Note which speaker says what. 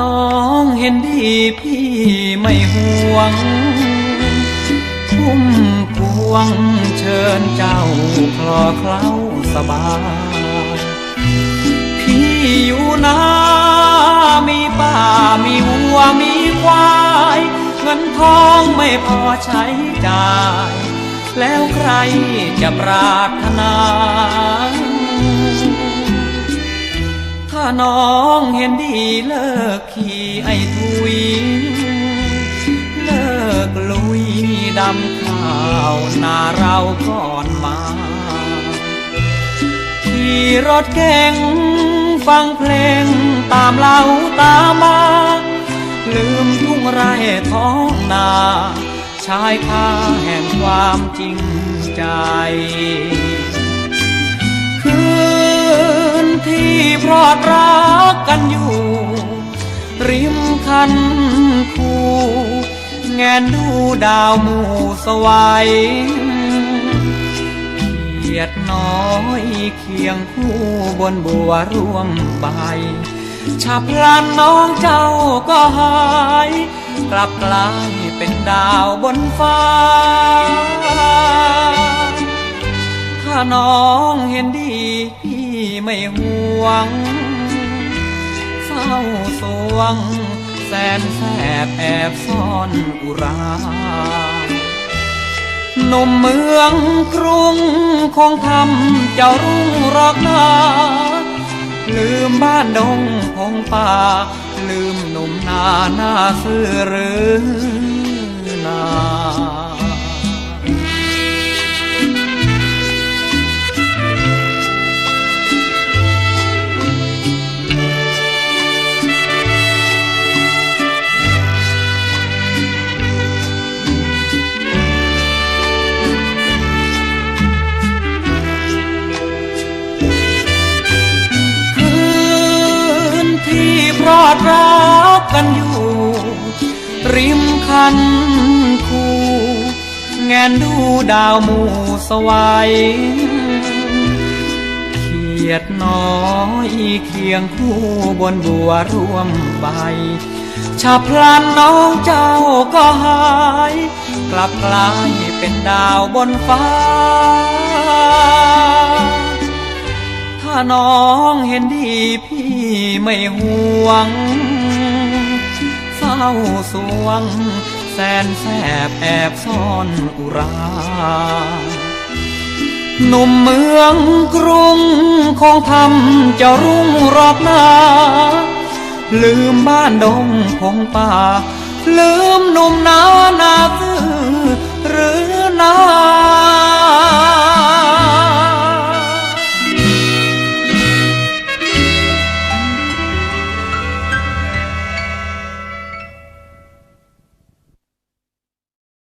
Speaker 1: น้องเห็นดีพี่ไม่ห่วงพุ่มพวงเชิญเจ้าคลอเคล้าสบาย พี่อยู่นามีป่ามีวัวมีควาย เงินทองไม่พอใช้จ่าย แล้วใครจะปรารถนา น้องเห็นดีเลิกขี่ไอ้ทุย เลิกลุยดำข้าวนาเราก่อนมา ขี่รถเก่งฟังเพลงตามเล่าตามมา ลืมทุ่งไร่ท้องนาชายคาแห่งความจริงใจ คืนที่พรอด คันคูแงนดูดาวหมู่สวัยเกียดน้อยเคียงคู่บนบัวร่วมใบฉับพลันน้องเจ้าก็หาย กลับกลายเป็นดาวบนฟ้า ถ้าน้องเห็นดีพี่ไม่ห่วง เศร้าสวง สนแสบแอบซ่อนอุราหนุ่มเมืองกรุงคงทำเจ้ารุ่งรอกนาลืมบ้านดงพงป่า ลืมหนุ่มนาหน้าซื่อหรือนา รอดรักกันอยู่ ริมคันคูแงนดูดาวหมู่สวัยเขียดน้อยเคียงคู่บนบัวร่วมใบฉับพลันน้องเจ้าก็หาย กลับกลายเป็นดาวบนฟ้า ถ้าน้องเห็นดีพี่ ไม่ห่วงเศร้าสวง แสนแสบแอบซ่อนอุราหนุ่มเมืองกรุงคงทำจ้ารุ่งรอกหน้าลืมบ้านดงพงป่า ลืมหนุ่มนานาซื่อหรือ